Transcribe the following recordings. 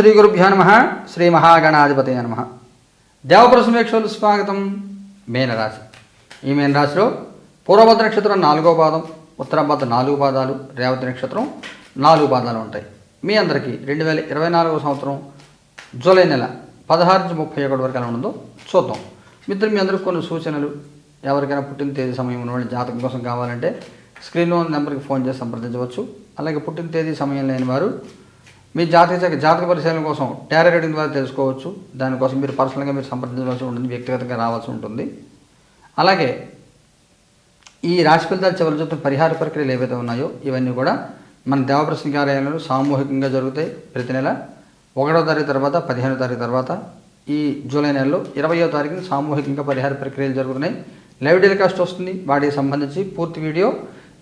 శ్రీ గురుభ్యో నమ శ్రీ మహాగణాధిపతి నమ. దేవపుర సమీక్షలు స్వాగతం మీనరాశి ఈ మీనరాశిలో పూర్వభద్ర నక్షత్రం నాలుగో పాదం ఉత్తరభద్ర నాలుగు పాదాలు రేవతి నక్షత్రం నాలుగు పాదాలు ఉంటాయి. మీ అందరికీ రెండు వేల ఇరవై నాలుగో సంవత్సరం జూలై నెల పదహారు నుంచి ముప్పై ఒకటి వరకు ఎలా ఉందో చూద్దాం. మిత్రులు మీ అందరికీ కొన్ని సూచనలు. ఎవరికైనా పుట్టిన తేదీ సమయం ఉన్నవాళ్ళు జాతకం కోసం కావాలంటే స్క్రీన్లో ఉన్న నెంబర్కి ఫోన్ చేసి సంప్రదించవచ్చు. అలాగే పుట్టిన తేదీ సమయం లేని వారు మీ జాతీయ జాతక పరిశీలన కోసం టారో రీడింగ్ ద్వారా తెలుసుకోవచ్చు. దానికోసం మీరు పర్సనల్గా మీరు సంప్రదించవలసి ఉంటుంది వ్యక్తిగతంగా రావాల్సి ఉంటుంది. అలాగే ఈ రాశి ఫలితాలు చివరి చూస్తున్న పరిహార ప్రక్రియలు ఏవైతే ఉన్నాయో ఇవన్నీ కూడా మన దేవప్రశ్న కార్యాలయంలో సామూహికంగా జరుగుతాయి ప్రతి నెల. ఒకటో తారీఖు తర్వాత పదిహేనో తారీఖు తర్వాత ఈ జూలై నెలలో ఇరవయో తారీఖున సామూహికంగా పరిహార ప్రక్రియలు జరుగుతున్నాయి. లైవ్ టెలికాస్ట్ వస్తుంది. వాటికి సంబంధించి పూర్తి వీడియో.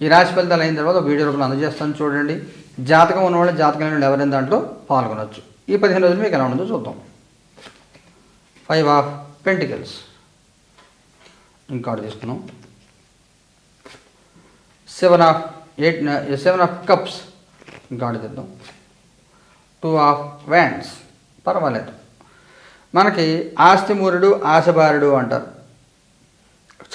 ఈ రాశి ఫలితాలు అయిన తర్వాత వీడియో రూపంలో అందజేస్తాను. చూడండి. జాతకం ఉన్నవాళ్ళు జాతకం లేని ఎవరైనా దాంట్లో పాల్గొనవచ్చు ఈ పదిహేను రోజులు మీకు ఎలా ఉండదో చూద్దాం. ఫైవ్ ఆఫ్ పెంటికల్స్ ఇంకోటి తీసుకున్నాం. Seven of eight seven of cups ఇంకోటి తెద్దాం. టూ ఆఫ్ వ్యాండ్స్ పర్వాలేదు. మనకి ఆస్తి ఆశభారుడు అంటారు.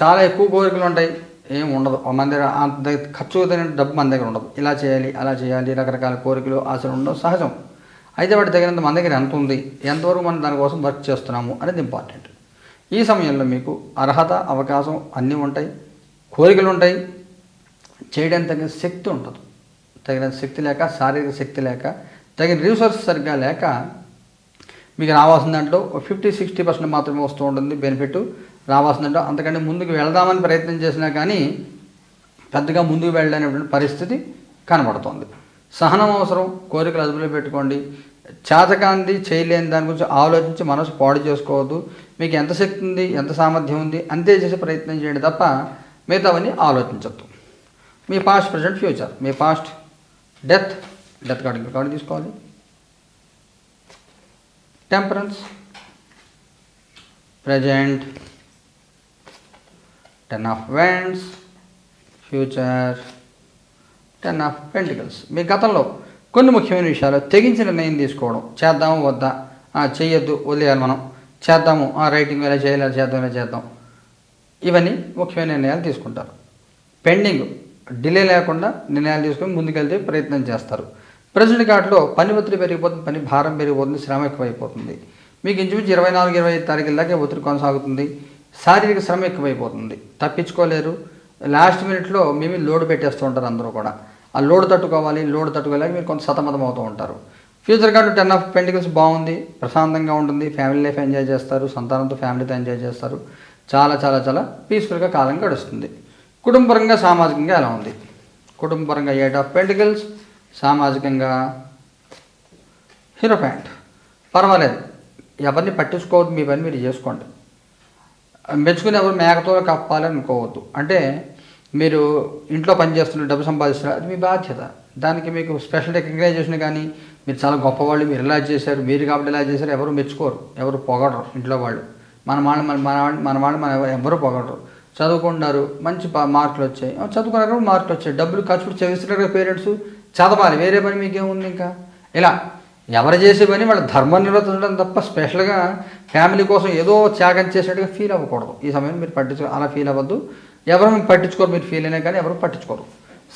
చాలా ఎక్కువ కోరికలు ఉంటాయి. ఏం ఉండదు. మన దగ్గర అంత ఖర్చు తగిన డబ్బు మన దగ్గర ఉండదు. ఇలా చేయాలి అలా చేయాలి రకరకాల కోరికలు ఆశలు ఉండడం సహజం. అయితే వాటి తగినంత మన దగ్గర ఎంత ఉంది ఎంతవరకు మనం దానికోసం వర్క్ చేస్తున్నాము అనేది ఇంపార్టెంట్ ఈ సమయంలో మీకు అర్హత అవకాశం అన్నీ ఉంటాయి కోరికలు ఉంటాయి. చేయడానికి తగిన శక్తి ఉండదు తగిన శక్తి లేక శారీరక శక్తి లేక తగిన రిసోర్స్ సరిగ్గా లేక మీకు రావాల్సిన దాంట్లో ఫిఫ్టీ సిక్స్టీ పర్సెంట్ మాత్రమే వస్తూ ఉంటుంది బెనిఫిట్ రావాల్సినట్టు అంతకంటే ముందుకు వెళదామని ప్రయత్నం చేసినా కానీ పెద్దగా ముందుకు వెళ్ళలేనటువంటి పరిస్థితి కనబడుతోంది. సహనం అవసరం కోరికలు అదుపులో పెట్టుకోండి. చేతకాంది చేయలేని దాని గురించి ఆలోచించి మనసు పాడు చేసుకోవద్దు. మీకు ఎంత శక్తి ఉంది ఎంత సామర్థ్యం ఉంది అంతే చేసే ప్రయత్నం చేయండి తప్ప మిగతావన్నీ ఆలోచించద్దు. మీ పాస్ట్ ప్రజెంట్ ఫ్యూచర్ మీ past death death card card తీసుకోవాలి. Temperance present ten of wands future ten of pentacles. మీ గతంలో కొన్ని ముఖ్యమైన విషయాలు తెగించిన నిర్ణయం తీసుకోవడం. చేద్దాము వద్దా? చేయొద్దు వదిలేయాలి మనం. చేద్దాము ఆ రైటింగ్ ఇలా చేయాలి చేద్దాం ఇలా చేద్దాం? ఇవన్నీ ముఖ్యమైన నిర్ణయాలు తీసుకుంటారు. పెండింగ్ డిలే లేకుండా నిర్ణయాలు తీసుకొని ముందుకెళ్తే ప్రయత్నం చేస్తారు. ప్రజెంట్ కార్డులో పని ఒత్తిడి పెరిగిపోతుంది పని భారం పెరిగిపోతుంది శ్రమ ఎక్కువైపోతుంది. మీకు ఇంచుమించు ఇరవై నాలుగు ఇరవై ఐదు తారీఖుల దాకా ఒత్తిడి కొనసాగుతుంది. శారీరక శ్రమ ఎక్కువైపోతుంది. తప్పించుకోలేరు. లాస్ట్ మినిట్లో మేము లోడ్ పెట్టేస్తూ ఉంటారు అందరూ కూడా. ఆ లోడ్ తట్టుకోవాలి లోడ్ తట్టుకోలేక మీరు కొంత సతమతం అవుతూ ఉంటారు. Future card ten of pentacles బాగుంది ప్రశాంతంగా ఉంటుంది ఫ్యామిలీ లైఫ్ ఎంజాయ్ చేస్తారు సంతానంతో ఫ్యామిలీతో ఎంజాయ్ చేస్తారు. చాలా చాలా చాలా పీస్ఫుల్గా కాలం గడుస్తుంది. కుటుంబపరంగా సామాజికంగా ఎలా ఉంది? కుటుంబపరంగా ఎయిట్ ఆఫ్ పెంటికల్స్ సామాజికంగా హీరో ప్యాంట్ పర్వాలేదు. ఎవరిని పట్టించుకోవద్దు మీ పని మీరు చేసుకోండి. మెచ్చుకుని ఎవరు మేకతో కప్పాలి అనుకోవద్దు అంటే మీరు ఇంట్లో పని చేస్తున్న డబ్బు సంపాదిస్తున్నారు అది మీ బాధ్యత. దానికి మీకు స్పెషల్ రికగ్నైజేషన్ కానీ మీరు చాలా గొప్పవాళ్ళు మీరు ఇలా చేశారు మీరు కాబట్టి ఇలా చేశారు ఎవరు మెచ్చుకోరు. ఎవరు పొగడరు ఇంట్లో వాళ్ళు. మన వాళ్ళు మన మన వాళ్ళు మన వాళ్ళు మన ఎవరు పొగడరు. చదువుకున్నారు మంచి మార్కులు వచ్చాయి. చదువుకున్నారు మార్కులు వచ్చాయి. డబ్బులు ఖర్చు పెట్టి చదివిస్తున్నారు కదా పేరెంట్స్. చదవాలి వేరే పని మీకేముంది ఇంకా? ఇలా ఎవరు చేసే పని వాళ్ళ ధర్మ నిర్వర్తించడం తప్ప స్పెషల్గా ఫ్యామిలీ కోసం ఏదో త్యాగం చేసినట్టుగా ఫీల్ అవ్వకూడదు. ఈ సమయం మీరు పట్టించుకో అలా ఫీల్ అవ్వద్దు. ఎవరు పట్టించుకోరు మీరు ఫీల్ అయినా కానీ ఎవరు పట్టించుకోరు.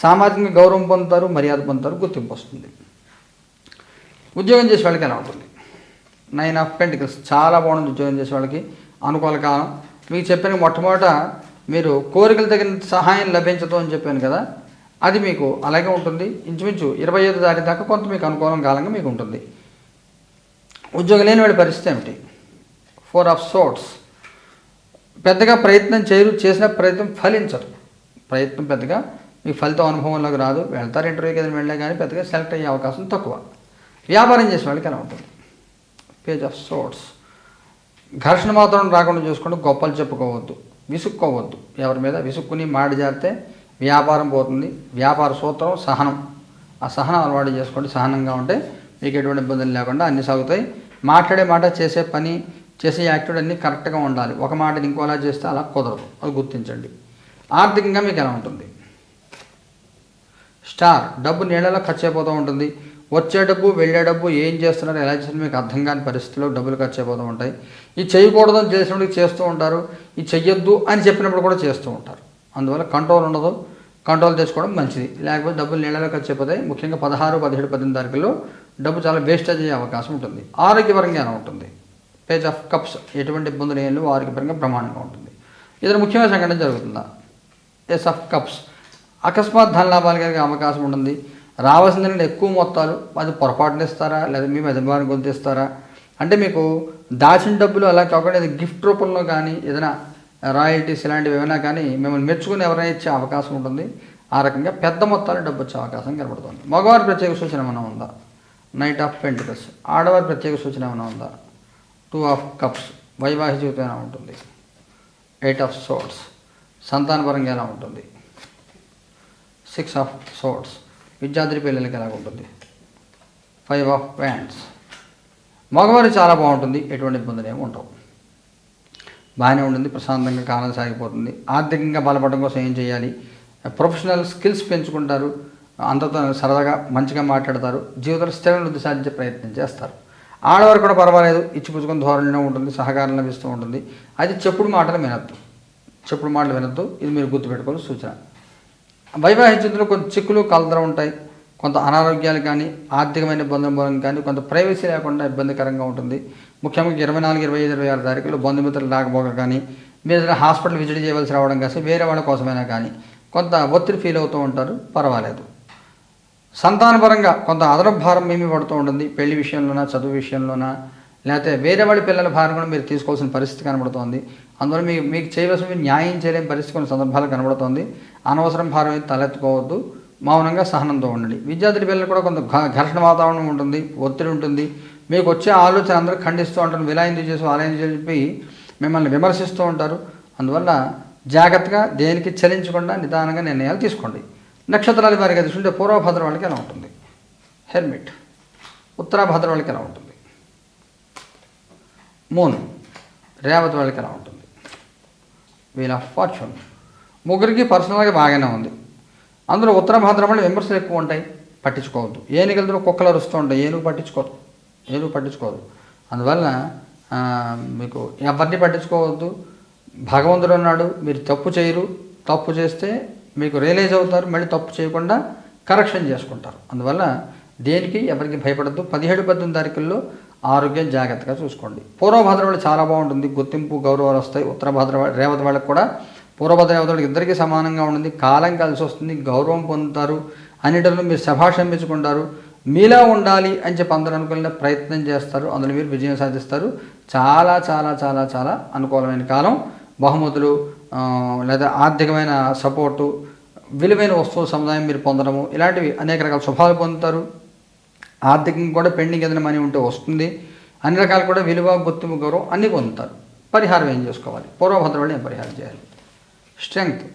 సామాజికంగా గౌరవం పొందుతారు మర్యాద పొందుతారు గుర్తింపు వస్తుంది. ఉద్యోగం చేసే వాళ్ళకి ఎలా ఉంటుంది? నైన్ ఆఫ్ పెంటికల్స్ చాలా బాగుంది ఉద్యోగం చేసే వాళ్ళకి. అనుకూల కాలం. మీకు చెప్పిన మొట్టమొదట మీరు కోరికలు తగిన సహాయం లభించదు అని చెప్పాను కదా. అది మీకు అలాగే ఉంటుంది. ఇంచుమించు ఇరవై ఐదు తారీఖు దాకా కొంత మీకు అనుకూలం కాలంగా మీకు ఉంటుంది. ఉద్యోగం లేని వాడి పరిస్థితి ఏమిటి? ఫోర్ ఆఫ్ సోట్స్ పెద్దగా ప్రయత్నం చేయరు చేసిన ప్రయత్నం ఫలించదు ప్రయత్నం పెద్దగా మీకు ఫలితం అనుభవంలోకి రాదు. వెళ్తారు ఇంటర్వ్యూకి ఏదైనా వెళ్ళే కానీ పెద్దగా సెలెక్ట్ అయ్యే అవకాశం తక్కువ. వ్యాపారం చేసిన వాళ్ళకి ఎలా ఉంటుంది? పేజ్ ఆఫ్ సోట్స్ ఘర్షణ మాత్రం రాకుండా చూసుకుంటూ గొప్పలు చెప్పుకోవద్దు విసుక్కోవద్దు. ఎవరి మీద విసుక్కుని మాడి జారితే వ్యాపారం పోతుంది. వ్యాపార సూత్రం సహనం. ఆ సహనం అలవాటు చేసుకోండి. సహనంగా ఉంటే మీకు ఎటువంటి ఇబ్బందులు లేకుండా అన్ని సాగుతాయి. మాట్లాడే మాట చేసే పని చేసే యాక్టివిటీ అన్నీ కరెక్ట్గా ఉండాలి. ఒక మాట ఇంకోలా చేస్తే అలా కుదరదు. అది గుర్తించండి. ఆర్థికంగా మీకు ఎలా ఉంటుంది? స్టార్ డబ్బు నీళ్ళలో ఖర్చు అయిపోతూ ఉంటుంది. వచ్చే డబ్బు వెళ్ళే డబ్బు ఏం చేస్తున్నారు ఎలా చేస్తున్నారు మీకు అర్థం కాని పరిస్థితుల్లో డబ్బులు ఖర్చు అయిపోతూ ఉంటాయి. ఇది చేయకూడదు అని చేసినప్పుడు చేస్తూ ఉంటారు. ఇది చెయ్యొద్దు అని చెప్పినప్పుడు కూడా చేస్తూ ఉంటారు. అందువల్ల కంట్రోల్ ఉండదు. కంట్రోల్ చేసుకోవడం మంచిది. లేకపోతే డబ్బులు నీళ్ళలో ఖర్చు అయిపోతాయి ముఖ్యంగా పదహారు పదిహేడు పద్దెనిమిది తారీఖుల్లో డబ్బు చాలా వేస్టేజ్ అయ్యే అవకాశం ఉంటుంది. ఆరోగ్యపరంగా ఉంటుంది. పేజ్ ఆఫ్ కప్స్ ఎటువంటి ఇబ్బందులు ఏం లేవు. ఆరోగ్యపరంగా బ్రహ్మాండంగా ఉంటుంది. ఇతర ముఖ్యమైన సంఘటన జరుగుతుందా? Yes of cups. అకస్మాత్ ధన లాభాలు కలిగే అవకాశం ఉంటుంది. రావాల్సిన ఎక్కువ మొత్తాలు అది పొరపాటున ఇస్తారా? లేదా మీ యజమాని గొంతిస్తారా అంటే మీకు దాచిన డబ్బులు అలా కాకుండా గిఫ్ట్ రూపంలో కానీ ఏదైనా రాయల్టీస్ ఇలాంటివి ఏమైనా కానీ మిమ్మల్ని మెచ్చుకుని ఎవరైనా ఇచ్చే అవకాశం ఉంటుంది. ఆ రకంగా పెద్ద మొత్తాలు డబ్బు వచ్చే అవకాశం కనబడుతుంది. మగవారి ప్రత్యేక సూచన ఏమైనా ఉందా? నైట్ ఆఫ్ పెంటికల్స్ ఆడవారి ప్రత్యేక సూచన ఏమైనా ఉందా? టూ ఆఫ్ కప్స్ వైవాహిక జీవితం ఎలా ఉంటుంది? ఎయిట్ ఆఫ్ సోట్స్ సంతానపరంగా ఎలా ఉంటుంది? సిక్స్ ఆఫ్ సోర్ట్స్ విద్యార్థి పిల్లలకి ఎలా ఉంటుంది? ఫైవ్ ఆఫ్ ప్యాంట్స్ మగవారు చాలా బాగుంటుంది. ఎటువంటి ఇబ్బందులు ఏమి ఉండవు. బాగానే ఉంటుంది ప్రశాంతంగా కాలం సాగిపోతుంది. ఆర్థికంగా బలపడడం కోసం ఏం చేయాలి? ప్రొఫెషనల్ స్కిల్స్ పెంచుకుంటారు. అందరితో సరదాగా మంచిగా మాట్లాడతారు. జీవితంలో స్థిరమైన వృద్ధి సాధించే ప్రయత్నం చేస్తారు. ఆడవారు కూడా పర్వాలేదు. ఇచ్చిపుచ్చుకొని ధోరణిలో ఉంటుంది సహకారం లభిస్తూ ఉంటుంది. అది చెప్పుడు మాటలు వినొద్దు. చెప్పుడు మాటలు వినొద్దు. ఇది మీరు గుర్తుపెట్టుకోవాలి సూచన. వైవాహిక జీవితంలో కొన్ని చిక్కులు కలదర ఉంటాయి. కొంత అనారోగ్యాలు కానీ ఆర్థికమైన ఇబ్బందుల మూలం కానీ కొంత ప్రైవసీ లేకుండా ఇబ్బందికరంగా ఉంటుంది. ముఖ్యంగా ఇరవై నాలుగు ఇరవై ఐదు ఇరవై ఆరు తారీఖులో బంధుమిత్రులు రాకపోక కానీ మీరు హాస్పిటల్ విజిట్ చేయవలసి రావడం కాసే వేరే వాళ్ళ కోసమైనా కానీ కొంత ఒత్తిడి ఫీల్ అవుతూ ఉంటారు. పర్వాలేదు. సంతానపరంగా కొంత అదనపు భారం ఏమి పడుతూ ఉంటుంది. పెళ్ళి విషయంలోనా చదువు విషయంలోనా లేకపోతే వేరే వాళ్ళ పిల్లల భారం కూడా మీరు తీసుకోవాల్సిన పరిస్థితి కనబడుతోంది. అందువల్ల మీకు మీకు చేయవలసిన న్యాయం చేయలేని పరిస్థితి కొన్ని సందర్భాలు కనబడుతోంది. అనవసరం భారం అయితే తలెత్తుకోవద్దు. మౌనంగా సహనంతో ఉండండి. విద్యార్థుల పిల్లలు కూడా కొంత ఘర్షణ వాతావరణం ఉంటుంది ఒత్తిడి ఉంటుంది. మీకు వచ్చే ఆలోచన అందరూ ఖండిస్తూ ఉంటారు విలాయింది ఎందుకు చేసి అలా చెప్పి మిమ్మల్ని విమర్శిస్తూ ఉంటారు. అందువల్ల జాగ్రత్తగా దేనికి చలించకుండా నిదానంగా నిర్ణయాలు తీసుకోండి. నక్షత్రాల వారికి తీసుకుంటే పూర్వభద్ర వాళ్ళకి ఎలా ఉంటుంది? హెల్మెట్. ఉత్తరాభద్ర వాళ్ళకి ఎలా ఉంటుంది? మూన్. రేవతి వాళ్ళకి ఎలా ఉంటుంది? Wheel of fortune. ముగ్గురికి పర్సనల్గా బాగానే ఉంది. అందులో ఉత్తర వాళ్ళు విమర్శలు ఎక్కువ ఉంటాయి. పట్టించుకోవద్దు. ఏనుగలతో కుక్కలు అరుస్తూ ఉంటాయి ఏనుగు పట్టించుకోరు ఏనుగు పట్టించుకోరు అందువల్ల మీకు ఎవరిని పట్టించుకోవద్దు. భగవంతుడు ఉన్నాడు. మీరు తప్పు చేయరు. తప్పు చేస్తే మీకు రియలైజ్ అవుతారు. మళ్ళీ తప్పు చేయకుండా కరెక్షన్ చేసుకుంటారు. అందువల్ల దేనికి ఎవరికి భయపడద్దు. పదిహేడు పద్దెనిమిది తారీఖుల్లో ఆరోగ్యం జాగ్రత్తగా చూసుకోండి. పూర్వ వాళ్ళు చాలా బాగుంటుంది. గుర్తింపు గౌరవాలు వస్తాయి. ఉత్తర వాళ్ళ- రేవతి వాళ్ళకి కూడా పూర్వభద్ర రేవతి ఇద్దరికీ సమానంగా ఉంటుంది కాలం కలిసి వస్తుంది గౌరవం పొందుతారు అన్నిటిలో మీరు శభాష మెచ్చుకుంటారు మీలా ఉండాలి అని చెప్పి అందరూ అనుకునే ప్రయత్నం చేస్తారు. అందులో మీరు విజయం సాధిస్తారు. చాలా చాలా చాలా చాలా అనుకూలమైన కాలం. బహుమతులు లేదా ఆర్థికమైన సపోర్టు విలువైన వస్తువుల సముదాయం మీరు పొందడము ఇలాంటివి అనేక రకాల శుభాలు పొందుతారు. ఆర్థికంగా కూడా పెండింగ్ ఏదైనా మనీ ఉంటే వస్తుంది. అన్ని రకాలు కూడా విలువ గుర్తింపు గౌరవం అన్నీ పొందుతారు. పరిహారం ఏం చేసుకోవాలి? పూర్వభద్రవాళ్ళు ఏం పరిహారం చేయాలి? స్ట్రెంగ్త్.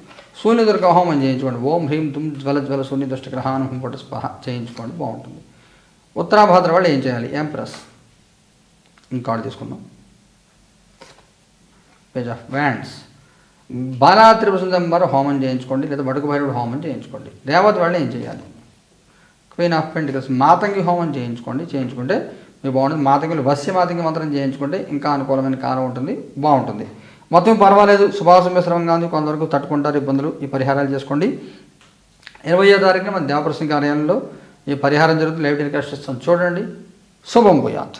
శూన్య దుర్గ హోమం చేయించుకోండి. ఓం హ్రీం తుమ్ జ్వల జ్వల సూర్య దుష్ట గ్రహాను కూడా స్పహ చేయించుకోండి. బాగుంటుంది. ఉత్తరాభాద్ర వాళ్ళు ఏం చేయాలి? ఎంప్రెస్ ఇంకోటి తీసుకుందాం. పేజ్ ఆఫ్ వ్యాండ్స్ బాలా వారు హోమం చేయించుకోండి. లేదా వడుకు భైరుడు హోమం చేయించుకోండి. రేవతి వాళ్ళు ఏం చేయాలి? క్వీన్ ఆఫ్ పెంటికల్స్ మాతంగి హోమం చేయించుకోండి. చేయించుకుంటే మీకు బాగుంటుంది. మాతంగిలు వస్య మాతంగి మంత్రం చేయించుకుంటే ఇంకా అనుకూలమైన కాలం ఉంటుంది. బాగుంటుంది. మొత్తం పర్వాలేదు. సుభాష మిశ్రమంగా ఉంది కొంతవరకు తట్టుకుంటారు ఇబ్బందులు. ఈ పరిహారాలు చేసుకోండి. ఇరవయో తారీఖున మన దేవప్రసంగ కార్యాలయంలో ఈ పరిహారం జరుగుతుంది. లైవ్ టెలికాస్ట్ ఇస్తాం చూడండి. శుభం పోయాత్